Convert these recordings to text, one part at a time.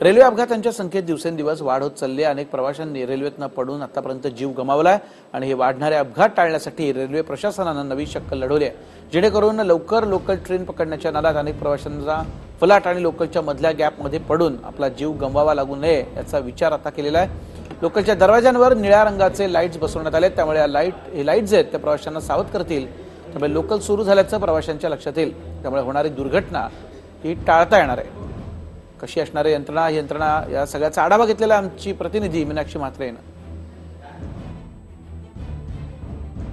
Railway अपघातांच्या संख्येत दिवसेंदिवस वाढ होत चालली आहे. अनेक प्रवाशांनी रेल्वेतनं पडून आतापर्यंत जीव गमावलाय आणि हे वाढणारे अपघात टाळण्यासाठी रेल्वे प्रशासनानं नवी शक्कल लढवली आहे. जेणेकरून लवकर लोकल ट्रेन पकडण्याच्या नादात अनेक प्रवाशांचा फलाट आणि लोकलच्या मधल्या गॅपमध्ये पडून आपला जीव गमवावा लागू नये याचा विचार आता केलेला आहे. लोकलच्या दरवाज्यांवर निळ्या रंगाचे लाईट्स बसवण्यात आले त्यामुळे या लाइट हे लाईट्स आहेत त्या प्रवाशांना सावध करतील. त्यामुळे लोकल सुरू झाल्याचं प्रवाशांच्या लक्षात येईल. त्यामुळे होणारी दुर्घटना ही टाळता येणार आहे. कशी असणार आहे यंत्रणा यंत्रणा या सगळ्याचा आढावा घेतलेला आमची प्रतिनिधी मीनाक्षी म्हात्रे यांना.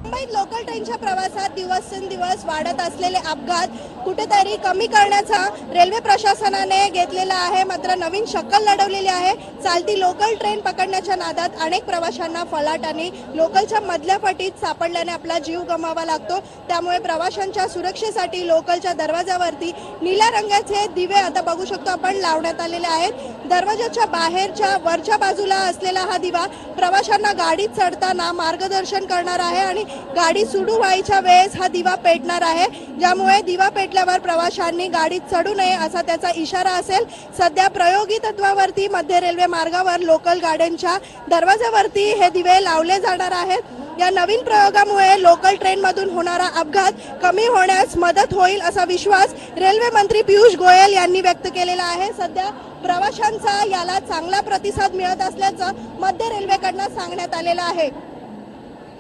मुंबईत लोकल ट्रेनच्या प्रवासात दिवसेंदिवस वाढत असलेले अपघात कुठेतरी कमी करण्याचा रेल्वे प्रशासनाने घेतलेला आहे. मात्र नवीन शक्कल लढवलेली आहे. चालती लोकल ट्रेन पकडण्याच्या नादात अनेक प्रवाशांना फलाट आणि लोकलच्या मधल्या फटीत सापडल्याने आपला जीव गमावा लागतो. त्यामुळे प्रवाशांच्या सुरक्षेसाठी लोकलच्या दरवाजावरती निळ्या रंगाचे दिवे आता बघू शकतो आपण. लावण्यात आलेले आहेत. दरवाजाच्या बाहेरच्या वरच्या बाजूला असलेला हा दिवा प्रवाशांना गाडीत चढताना मार्गदर्शन करणार आहे आणि गाडी सुरू व्हायच्या वेळेस हा दिवा पेटणार आहे. ज्यामुळे दिवा पेट पेटल्यावर प्रवाशांनी गाडीत चढू नये असा त्याचा इशारा असेल. सध्या प्रयोगी तत्वावरती मध्य रेल्वे मार्गावर लोकल गाड्यांच्या दरवाजावरती हे दिवे लावले जाणार आहेत. या नवीन प्रयोगामुळे लोकल ट्रेनमधून होणारा अपघात कमी होण्यास मदत होईल असा विश्वास रेल्वे मंत्री पियुष गोयल यांनी व्यक्त केलेला आहे. सध्या प्रवाशांचा याला चांगला प्रतिसाद मिळत असल्याचं मध्य रेल्वेकडनं सांगण्यात आलेलं आहे.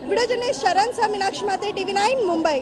व्हिडिओ जर्नलिस्ट शरण मीनाक्षी माते टीव्ही नाईन मुंबई.